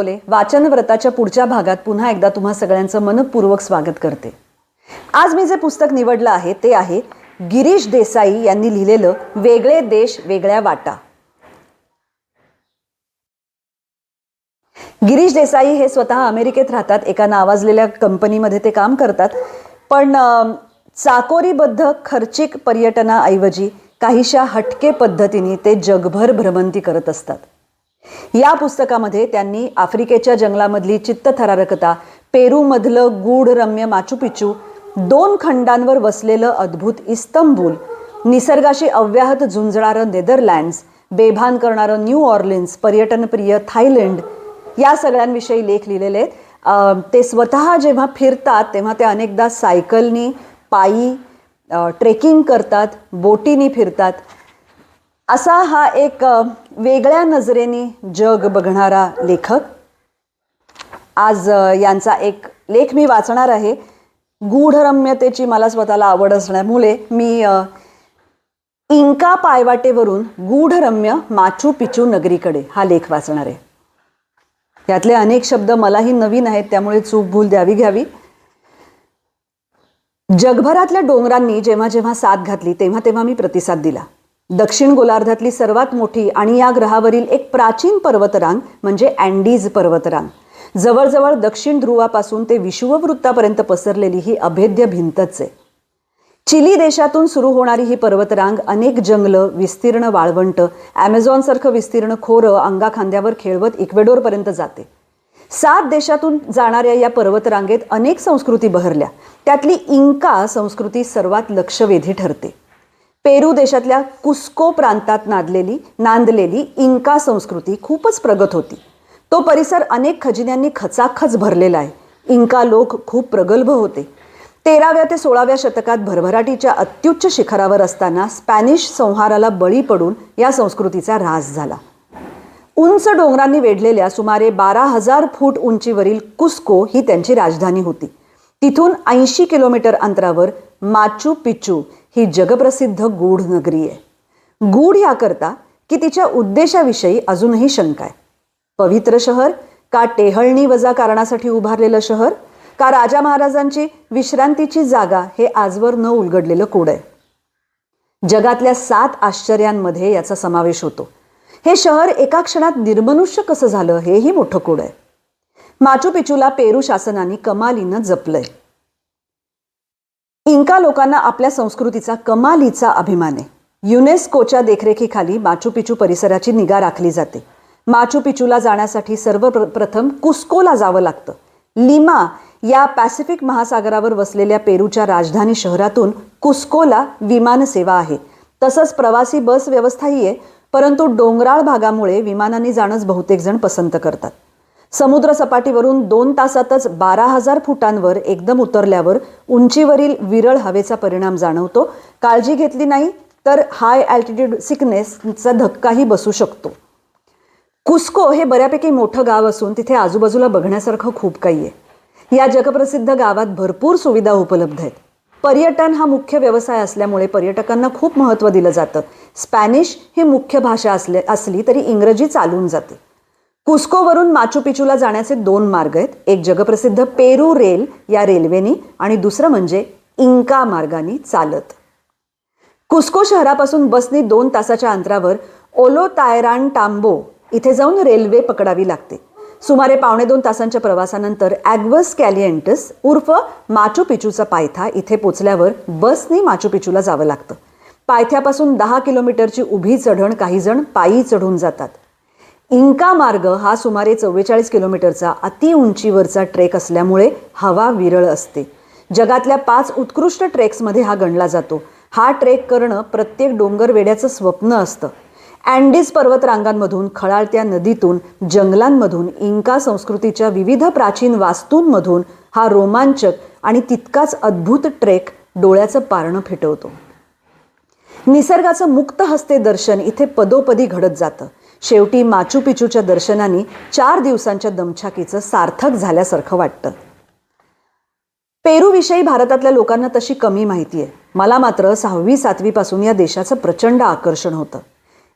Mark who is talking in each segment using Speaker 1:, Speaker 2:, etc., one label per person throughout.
Speaker 1: बोले वाचन व्रताच्या पुढच्या भागात पुन्हा एकदा तुम्हा सगळ्यांचं मनपूर्वक स्वागत करते. आज मी जे पुस्तक निवडलं आहे ते आहे गिरीश देसाई यांनी लिहिलेलं वेगळे देश वेगळ्या वाटा. गिरीश देसाई हे स्वतः अमेरिकेत राहतात एका नावाजलेल्या कंपनीमध्ये ते काम करतात. पण चाकोरीबद्ध खर्चिक पर्यटनाऐवजी काहीशा हटके पद्धतीने ते जगभर भ्रमंती करत असतात. या पुस्तकामध्ये त्यांनी आफ्रिकेच्या जंगलामधली चित्तथरारकता पेरूमधलं गूढ रम्य माचूपिचू दोन खंडांवर वसलेलं अद्भुत इस्तंबूल निसर्गाशी अव्याहत झुंजणारं नेदरलँड्स बेभान करणारं न्यू ऑर्लिन्स पर्यटनप्रिय थायलंड या सगळ्यांविषयी लेख लिहिलेले आहेत. ते स्वतः जेव्हा फिरतात तेव्हा ते अनेकदा सायकलनी पायी ट्रेकिंग करतात बोटीनी फिरतात. असा हा एक वेगळ्या नजरेने जग बघणारा लेखक. आज यांचा एक लेख मी वाचणार आहे. गूढरम्यतेची मला स्वतःला आवड असण्यामुळे मी इंका पायवाटेवरून गूढरम्य माचू पिचू नगरीकडे हा लेख वाचणार आहे. यातले अनेक शब्द मलाही नवीन आहेत त्यामुळे चूक भूल द्यावी घ्यावी. जगभरातल्या डोंगरांनी जेव्हा जेव्हा साथ घातली तेव्हा तेव्हा मी प्रतिसाद दिला. दक्षिण गोलार्धातली सर्वात मोठी आणि या ग्रहावरील एक प्राचीन पर्वतरांग म्हणजे अँडीज पर्वतरांग. जवळजवळ दक्षिण ध्रुवापासून ते विषुववृत्तापर्यंत पसरलेली ही अभेद्य भिंतच आहे. चिली देशातून सुरू होणारी ही पर्वतरांग अनेक जंगलं विस्तीर्ण वाळवंट ॲमेझॉनसारखं विस्तीर्ण खोरं अंगाखांद्यावर खेळवत इक्वेडोरपर्यंत जाते. सात देशातून जाणाऱ्या या पर्वतरांगेत अनेक संस्कृती बहरल्या. त्यातली इंका संस्कृती सर्वात लक्षवेधी ठरते. पेरू देशातल्या कुस्को प्रांतात नादलेली नांदलेली इंका संस्कृती खूपच प्रगत होती. तो परिसर अनेक खजिन्यांनी खचाखच भरलेला आहे. इंका लोक खूप प्रगल्भ होते. तेराव्या ते सोळाव्या शतकात भरभराटीच्या अत्युच्च शिखरावर असताना स्पॅनिश संहाराला बळी पडून या संस्कृतीचा ऱ्हास झाला. उंच डोंगरांनी वेढलेल्या सुमारे बारा हजार फूट उंचीवरील कुस्को ही त्यांची राजधानी होती. तिथून ऐंशी किलोमीटर अंतरावर माचू पिचू ही जगप्रसिद्ध गूढ नगरी आहे. गूढ याकरता की तिच्या उद्देशाविषयी अजूनही शंका आहे. पवित्र शहर का टेहळणी वजा कारणासाठी उभारलेलं शहर? का राजा महाराजांची विश्रांतीची जागा हे आजवर न उलगडलेलं कोड आहे? जगातल्या सात आश्चर्यांमध्ये याचा समावेश होतो. हे शहर एका क्षणात निर्मनुष्य कसं झालं हेही मोठं कोड आहे. माचू पिचूला पेरू शासनाने कमालीनं जपलंय. इंका लोकांना आपल्या संस्कृतीचा कमालीचा अभिमान आहे. युनेस्कोच्या देखरेखीखाली माचू पिचू परिसराची निगा राखली जाते. माचू पिचूला जाण्यासाठी सर्वप्रथम कुस्कोला जावं लागतं. लिमा या पॅसिफिक महासागरावर वसलेल्या पेरूच्या राजधानी शहरातून कुस्कोला विमानसेवा आहे. तसंच प्रवासी बस व्यवस्थाही आहे परंतु डोंगराळ भागामुळे विमानाने जाणंच बहुतेक जण पसंत करतात. समुद्रसपाटीवरून दोन तासातच बारा हजार फुटांवर एकदम उतरल्यावर उंचीवरील विरळ हवेचा परिणाम जाणवतो. काळजी घेतली नाही तर हाय अल्टिट्यूड सिकनेसचा धक्काही बसू शकतो. कुस्को हे बऱ्यापैकी मोठं गाव असून तिथे आजूबाजूला बघण्यासारखं खूप काही आहे. या जगप्रसिद्ध गावात भरपूर सुविधा उपलब्ध आहेत. पर्यटन हा मुख्य व्यवसाय असल्यामुळे पर्यटकांना खूप महत्त्व दिलं जातं. स्पॅनिश ही मुख्य भाषा असले असली तरी इंग्रजी चालून जाते. कुस्कोवरून माचू पिचूला जाण्याचे दोन मार्ग आहेत. एक जगप्रसिद्ध पेरू रेल या रेल्वेनी आणि दुसरं म्हणजे इंका मार्गाने चालत. कुस्को शहरापासून बसनी दोन तासाच्या अंतरावर ओलो तायरान टांबो इथे जाऊन रेल्वे पकडावी लागते. सुमारे पावणे दोन तासांच्या प्रवासानंतर ॲग्वस कॅलियंटस उर्फ माचू पिचूचा पायथा इथे पोचल्यावर बसनी माचू पिचूला जावं लागतं. पायथ्यापासून दहा किलोमीटरची उभी चढण काही जण पायी चढून जातात. इंका मार्ग हा सुमारे चव्वेचाळीस किलोमीटरचा अति उंचीवरचा ट्रेक असल्यामुळे हवा विरळ असते. जगातल्या पाच उत्कृष्ट ट्रेक्समध्ये हा गणला जातो. हा ट्रेक करणं प्रत्येक डोंगरवेड्याचं स्वप्न असतं. अँडीज पर्वतरांगांमधून खळाळत्या नदीतून जंगलांमधून इंका संस्कृतीच्या विविध प्राचीन वास्तूंमधून हा रोमांचक आणि तितकाच अद्भुत ट्रेक डोळ्याचं पारणं फिटवतो. निसर्गाचं मुक्त हस्ते दर्शन इथे पदोपदी घडत जातं. शेवटी माचू पिचूच्या दर्शनाने चार दिवसांच्या दमछाकीचं सार्थक झाल्यासारखं वाटतं. पेरूविषयी भारतातल्या लोकांना तशी कमी माहिती आहे. मला मात्र सहावी सातवीपासून या देशाचं प्रचंड आकर्षण होतं.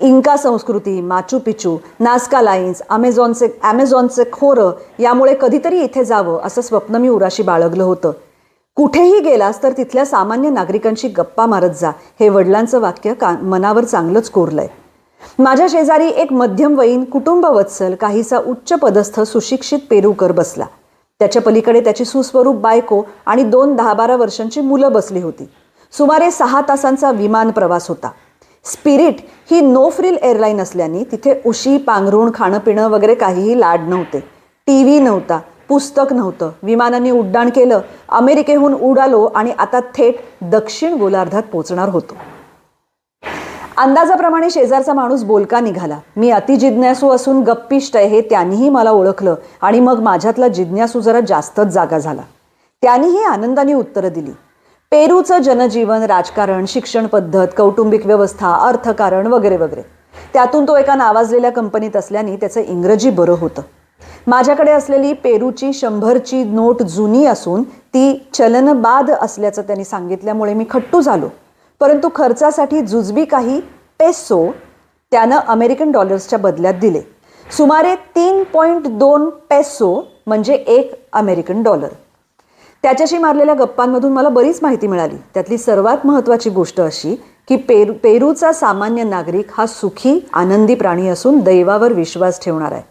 Speaker 1: इंका संस्कृती माचू पिचू नास्का लाईन्स अमेझॉनचे ॲमेझॉनचे खोरं यामुळे कधीतरी इथे जावं असं स्वप्न मी उराशी बाळगलं होतं. कुठेही गेलास तर तिथल्या सामान्य नागरिकांशी गप्पा मारत जा हे वडिलांचं वाक्य का मनावर चांगलंच कोरलंय. माझ्या शेजारी एक मध्यमवयीन कुटुंबवत्सल काहीसा उच्च पदस्थ सुशिक्षित पेरूकर बसला. त्याच्या पलीकडे त्याची सुस्वरूप बायको आणि दोन दहा बारा वर्षांची मुलं बसली होती. सुमारे सहा तासांचा विमान प्रवास होता. स्पिरिट ही नो फ्रिल एअरलाईन असल्याने तिथे उशी पांघरूण खाणं पिणं वगैरे काहीही लाड नव्हते. टी व्ही नव्हता पुस्तक नव्हतं. विमानाने उड्डाण केलं अमेरिकेहून उडालो आणि आता थेट दक्षिण गोलार्धात पोचणार होतो. अंदाजाप्रमाणे शेजारचा माणूस बोलका निघाला. मी अतिजिज्ञासू असून गप्पिष्ट आहे हे त्यांनीही मला ओळखलं आणि मग माझ्यातला जिज्ञासू जरा जास्तच जागा झाला. त्यांनीही आनंदाने उत्तरं दिली. पेरूचं जनजीवन राजकारण शिक्षण पद्धत कौटुंबिक व्यवस्था अर्थकारण वगैरे वगैरे. त्यातून तो एका नावाजलेल्या कंपनीत असल्याने त्याचं इंग्रजी बरं होतं. माझ्याकडे असलेली पेरूची शंभरची नोट जुनी असून ती चलनबाद असल्याचं त्यांनी सांगितल्यामुळे मी खट्टू झालो. परंतु खर्चासाठी जुजबी काही पेसो त्यानं अमेरिकन डॉलर्सच्या बदल्यात दिले. सुमारे तीन पॉईंट दोन पेसो म्हणजे एक अमेरिकन डॉलर. त्याच्याशी मारलेल्या गप्पांमधून मला बरीच माहिती मिळाली. त्यातली सर्वात महत्त्वाची गोष्ट अशी की पेरू पेरूचा सामान्य नागरिक हा सुखी आनंदी प्राणी असून दैवावर विश्वास ठेवणार आहे.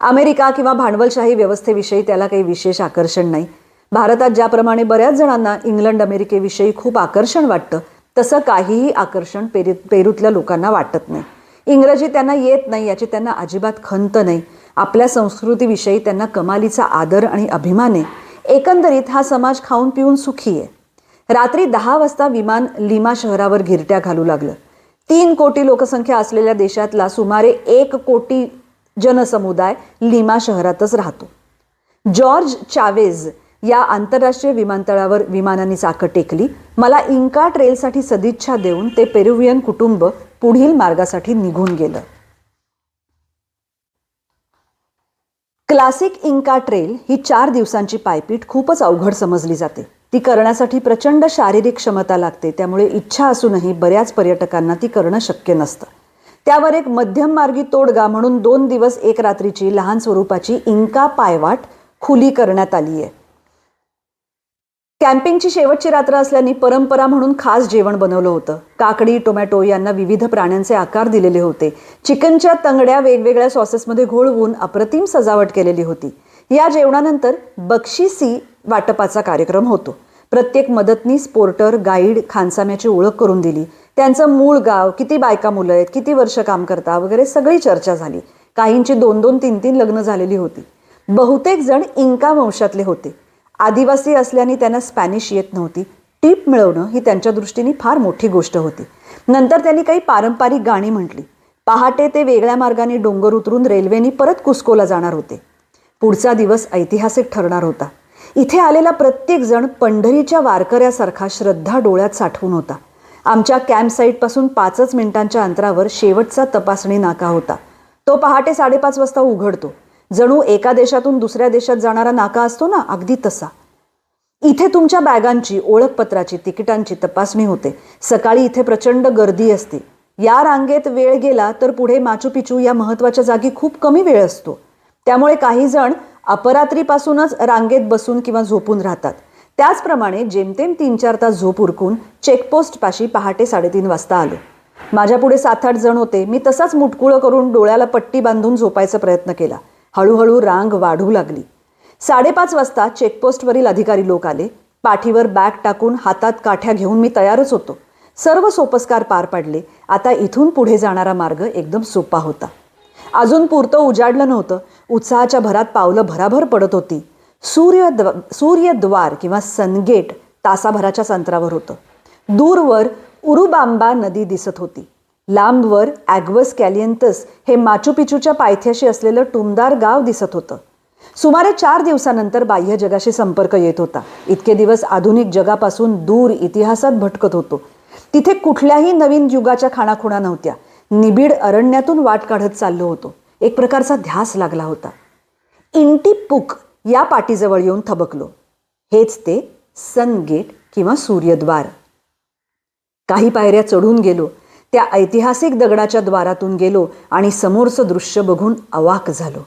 Speaker 1: अमेरिका किंवा भांडवलशाही व्यवस्थेविषयी त्याला काही विशेष आकर्षण नाही. भारतात ज्याप्रमाणे बऱ्याच जणांना इंग्लंड अमेरिकेविषयी खूप आकर्षण वाटतं तसं काहीही आकर्षण पेरू पेरूतल्या लोकांना वाटत नाही. इंग्रजी त्यांना येत नाही याची त्यांना अजिबात खंत नाही. आपल्या संस्कृतीविषयी त्यांना कमालीचा आदर आणि अभिमान आहे. एकंदरीत हा समाज खाऊन पिऊन सुखी आहे. रात्री दहा वाजता विमान लिमा शहरावर गिरट्या घालू लागलं. तीन कोटी लोकसंख्या असलेल्या देशातला सुमारे एक कोटी जनसमुदाय लिमा शहरातच राहतो. जॉर्ज चावेज या आंतरराष्ट्रीय विमानतळावर विमानांनी चाकं टेकली. मला इंका ट्रेलसाठी सदिच्छा देऊन ते पेरुवियन कुटुंब पुढील मार्गासाठी निघून गेलं. क्लासिक इंका ट्रेल ही चार दिवसांची पायपीट खूपच अवघड समजली जाते. ती करण्यासाठी प्रचंड शारीरिक क्षमता लागते त्यामुळे इच्छा असूनही बऱ्याच पर्यटकांना ती करणं शक्य नसतं. त्यावर एक मध्यम मार्गी तोडगा म्हणून दोन दिवस एक रात्रीची लहान स्वरूपाची इंका पायवाट खुली करण्यात आली आहे कॅम्पिंगची शेवटची रात्र असल्याने परंपरा म्हणून खास जेवण बनवलं होतं. काकडी टोमॅटो यांना विविध प्राण्यांचे आकार दिलेले होते. चिकनच्या तंगड्या वेगवेगळ्या सॉसेसमध्ये घोळवून अप्रतिम सजावट केलेली होती. या जेवणानंतर बक्षिसी वाटपाचा कार्यक्रम होतो. प्रत्येक मदतनीस पोर्टर गाईड खानसाम्याची ओळख करून दिली. त्यांचं मूळ गाव किती बायका मुलं आहेत किती वर्ष काम करता वगैरे सगळी चर्चा झाली. काहींची दोन दोन तीन तीन लग्न झालेली होती. बहुतेक जण इंका वंशातले होते. आदिवासी असल्याने त्यांना स्पॅनिश येत नव्हती. टीप मिळवणं ही त्यांच्या दृष्टीने फार मोठी गोष्ट होती. नंतर त्यांनी काही पारंपरिक गाणी म्हटली. पहाटे ते वेगळ्या मार्गाने डोंगर उतरून रेल्वेने परत कुस्कोला जाणार होते. पुढचा दिवस ऐतिहासिक ठरणार होता. इथे आलेला प्रत्येक जण पंढरीच्या वारकऱ्यासारखा श्रद्धा डोळ्यात साठवून होता. आमच्या कॅम्प साईटपासून पाचच मिनिटांच्या अंतरावर शेवटचा तपासणी नाका होता. तो पहाटे साडेपाच वाजता उघडतो. जणू एका देशातून दुसऱ्या देशात जाणारा नाका असतो ना अगदी तसा. इथे तुमच्या बॅगांची ओळखपत्राची तिकिटांची तपासणी होते. सकाळी इथे प्रचंड गर्दी असते. या रांगेत वेळ गेला तर पुढे माचू पिचू या महत्त्वाच्या जागी खूप कमी वेळ असतो. त्यामुळे काही जण अपरात्रीपासूनच रांगेत बसून किंवा झोपून राहतात. त्याचप्रमाणे जेमतेम तीन चार तास झोप उरकून चेकपोस्ट पाशी पहाटे साडेतीन वाजता आलो. माझ्या पुढे सात आठ जण होते. मी तसाच मुटकुळं करून डोळ्याला पट्टी बांधून झोपायचा प्रयत्न केला. हळूहळू रांग वाढू लागली. साडेपाच वाजता चेकपोस्टवरील अधिकारी लोक आले. पाठीवर बॅग टाकून हातात काठ्या घेऊन मी तयारच होतो. सर्व सोपस्कार पार पाडले. आता इथून पुढे जाणारा मार्ग एकदम सोपा होता. अजून पुरतं उजाडलं नव्हतं. उत्साहाच्या भरात पावलं भराभर पडत होती. सूर्यद्व सूर्यद्वार किंवा सनगेट तासाभराच्या संतरावर होतं. दूरवर उरुबांबा नदी दिसत होती. लांबवर ॲग्वस कॅलियंतस हे माचू पिचूच्या पायथ्याशी असलेलं टुमदार गाव दिसत होतं. सुमारे चार दिवसानंतर बाह्य जगाशी संपर्क येत होता. इतके दिवस आधुनिक जगापासून दूर इतिहासात भटकत होतो. तिथे कुठल्याही नवीन युगाच्या खाणाखुणा नव्हत्या. निबिड अरण्यातून वाट काढत चाललो होतो. एक प्रकारचा ध्यास लागला होता. इंटिपुक या पाटीजवळ येऊन थबकलो. हेच ते सनगेट किंवा सूर्यद्वार. काही पायऱ्या चढून गेलो. त्या ऐतिहासिक दगडाच्या द्वारातून गेलो आणि समोरचं दृश्य बघून अवाक झालो.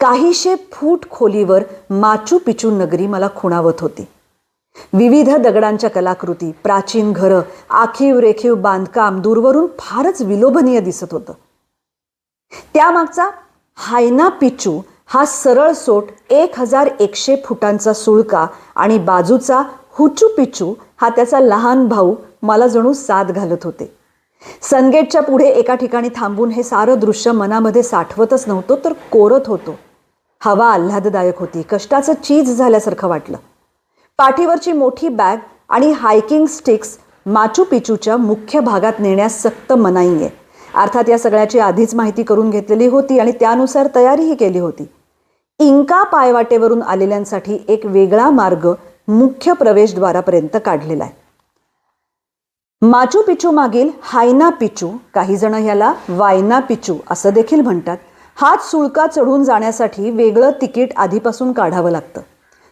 Speaker 1: काहीशे फूट खोलीवर माचू पिचू नगरी मला खुणावत होती. विविध दगडांच्या कलाकृती प्राचीन घरं आखीव रेखीव बांधकाम दूरवरून फारच विलोभनीय दिसत होतं. त्यामागचा हायना पिचू हा सरळ सोट एक हजार एकशे फुटांचा सुळका आणि बाजूचा हुचू पिचू हा त्याचा लहान भाऊ मला जणू साथ घालत होते. सनगेटच्या पुढे एका ठिकाणी थांबून हे सारं दृश्य मनामध्ये साठवतच नव्हतो तर कोरत होतो. हवा आल्हाददायक होती. कष्टाचं चीज झाल्यासारखं वाटलं. पाठीवरची मोठी बॅग आणि हायकिंग स्टिक्स माचू पिचूच्या मुख्य भागात नेण्यास सक्त मनाई आहे अर्थात या सगळ्याची आधीच माहिती करून घेतलेली होती आणि त्यानुसार तयारीही केली होती. इंका पायवाटेवरून आलेल्यांसाठी एक वेगळा मार्ग मुख्य प्रवेशद्वारापर्यंत काढलेला आहे. माचू पिचू मागील हायना पिचू काही जण ह्याला वायना पिचू असं देखील म्हणतात. हाच सुळका चढून जाण्यासाठी वेगळं तिकीट आधीपासून काढावं लागतं.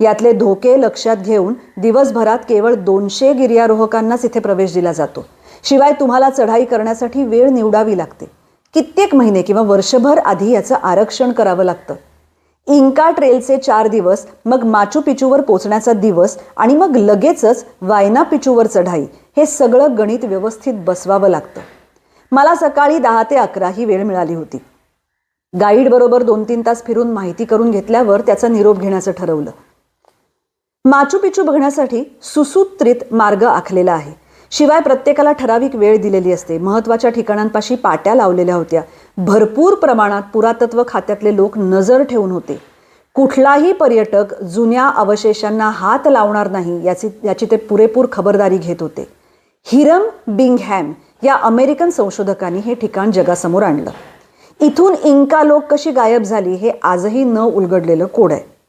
Speaker 1: यातले धोके लक्षात घेऊन दिवसभरात केवळ दोनशे गिर्यारोहकांनाच इथे प्रवेश दिला जातो. शिवाय तुम्हाला चढाई करण्यासाठी वेळ निवडावी लागते. कित्येक महिने किंवा वर्षभर आधी याचं आरक्षण करावं लागतं. इंका ट्रेलचे चार दिवस मग माचू पिचूवर पोचण्याचा दिवस आणि मग लगेचच वायना पिचूवर चढाई हे सगळं गणित व्यवस्थित बसवावं लागतं. मला सकाळी दहा ते अकरा ही वेळ मिळाली होती. गाईड बरोबर दोन तीन तास फिरून माहिती करून घेतल्यावर त्याचा निरोप घेण्याचं ठरवलं. माचू पिचू बघण्यासाठी सुसूत्रित मार्ग आखलेला आहे. शिवाय प्रत्येकाला ठराविक वेळ दिलेली असते. महत्त्वाच्या ठिकाणांपाशी पाट्या लावलेल्या होत्या. भरपूर प्रमाणात पुरातत्व खात्यातले लोक नजर ठेवून होते. कुठलाही पर्यटक जुन्या अवशेषांना हात लावणार नाही याची याची ते पुरेपूर खबरदारी घेत होते. हिरम बिंगहॅम या अमेरिकन संशोधकांनी हे ठिकाण जगासमोर आणलं. इथून इंका लोक कशी गायब झाली हे आजही न उलगडलेलं कोड आहे.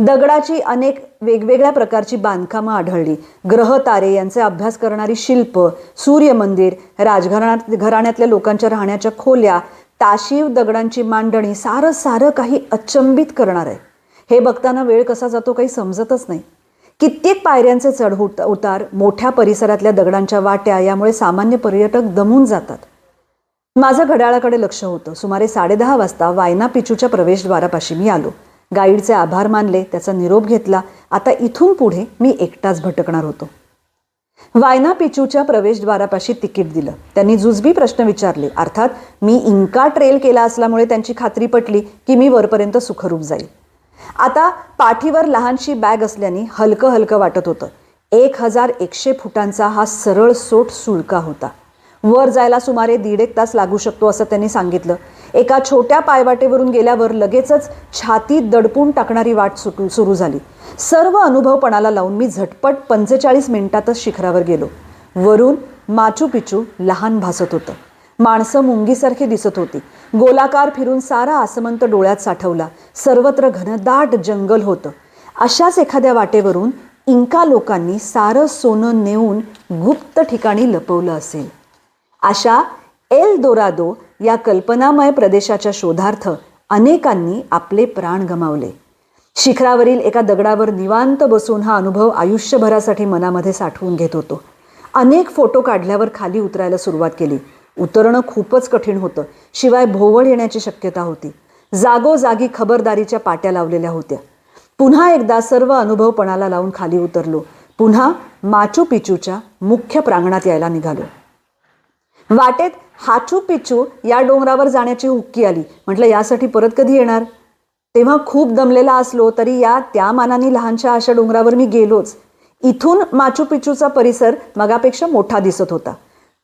Speaker 1: दगडाची अनेक वेगवेगळ्या प्रकारची बांधकामं आढळली. ग्रह तारे यांचे अभ्यास करणारी शिल्प सूर्यमंदिर राजघराण्यात घराण्यातल्या लोकांच्या राहण्याच्या खोल्या ताशीव दगडांची मांडणी सारं सारं काही अचंबित करणार आहे. हे बघताना वेळ कसा जातो काही समजतच नाही. कित्येक पायऱ्यांचे चढ उत- उतार मोठ्या परिसरातल्या दगडांच्या वाट्या यामुळे सामान्य पर्यटक दमून जातात. माझं घड्याळाकडे लक्ष होतं. सुमारे साडेदहा वाजता वायना पिचूच्या प्रवेशद्वारापाशी मी आलो. गाईडचे आभार मानले त्याचा निरोप घेतला. आता इथून पुढे मी एकटाच भटकणार होतो. वायना पिचूच्या प्रवेशद्वारापाशी तिकीट दिलं. त्यांनी जुजबी प्रश्न विचारले. अर्थात मी इंका ट्रेल केला असल्यामुळे त्यांची खात्री पटली की मी वरपर्यंत सुखरूप जाईल. आता पाठीवर लहानशी बॅग असल्याने हलकं हलकं वाटत होतं. एक हजार एकशे फुटांचा हा सरळ सोट सुळका होता. वर जायला सुमारे दीड एक तास लागू शकतो असं त्यांनी सांगितलं. एका छोट्या पायवाटेवरून गेल्यावर लगेचच छाती दडपून टाकणारी वाट सुटू सुरू झाली. सर्व अनुभवपणाला लावून मी झटपट पंचेचाळीस मिनिटातच शिखरावर गेलो. वरून माचू पिचू लहान भासत होतं. माणसं मुंगीसारखी दिसत होती. गोलाकार फिरून सारा आसमंत डोळ्यात साठवला. सर्वत्र घनदाट जंगल होतं. अशाच एखाद्या वाटेवरून इंका लोकांनी सारं सोनं नेऊन गुप्त ठिकाणी लपवलं असेल. अशा एल दोरादो या कल्पनामय प्रदेशाच्या शोधार्थ अनेकांनी आपले प्राण गमावले. शिखरावरील एका दगडावर निवांत बसून हा अनुभव आयुष्यभरासाठी मनामध्ये साठवून घेत होतो. अनेक फोटो काढल्यावर खाली उतरायला सुरुवात केली. उतरणं खूपच कठीण होतं शिवाय भोवळ येण्याची शक्यता होती. जागोजागी खबरदारीच्या पाट्या लावलेल्या होत्या. पुन्हा एकदा सर्व अनुभव पणाला लावून खाली उतरलो. पुन्हा माचू पिचूच्या मुख्य प्रांगणात यायला निघालो. वाटेत हाचू पिचू या डोंगरावर जाण्याची हुक्की आली. म्हटलं यासाठी परत कधी येणार? तेव्हा खूप दमलेला असलो तरी या त्या मानाने लहानशा अशा डोंगरावर मी गेलोच. इथून माचू पिचूचा परिसर मगापेक्षा मोठा दिसत होता.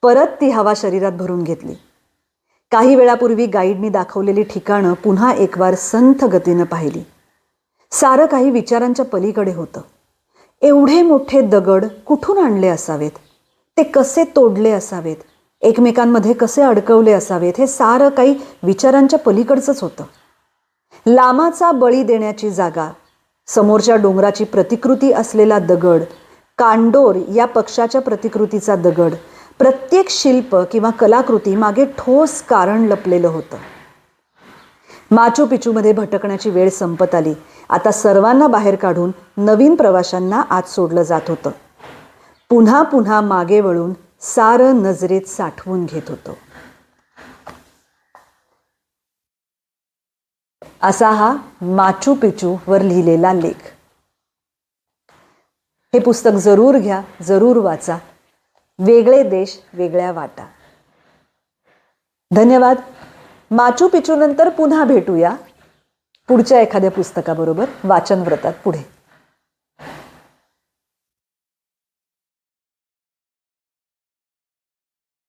Speaker 1: परत ती हवा शरीरात भरून घेतली. काही वेळापूर्वी गाईडनी दाखवलेली ठिकाणं पुन्हा एकवार संथ गतीनं पाहिली. सारं काही विचारांच्या पलीकडे होतं. एवढे मोठे दगड कुठून आणले असावेत? ते कसे तोडले असावेत? एकमेकांमध्ये कसे अडकवले असावेत हे सारं काही विचारांच्या पलीकडचंच होतं. लामाचा बळी देण्याची जागा समोरच्या डोंगराची प्रतिकृती असलेला दगड कांडोर या पक्षाच्या प्रतिकृतीचा दगड प्रत्येक शिल्प किंवा कलाकृती मागे ठोस कारण लपलेलं होतं. माचू पिचूमध्ये भटकण्याची वेळ संपत आली. आता सर्वांना बाहेर काढून नवीन प्रवाशांना आत सोडलं जात होतं. पुन्हा पुन्हा मागे वळून सारं नजरेत साठवून घेत होतो. असा हा माचू पिचू वर लिहिलेला लेख. हे पुस्तक जरूर घ्या जरूर वाचा. वेगळे देश वेगळ्या वाटा. धन्यवाद. माचू पिचू नंतर पुन्हा भेटूया. पुढच्या एखाद्या पुस्तकाबरोबर वाचन व्रतात पुढे.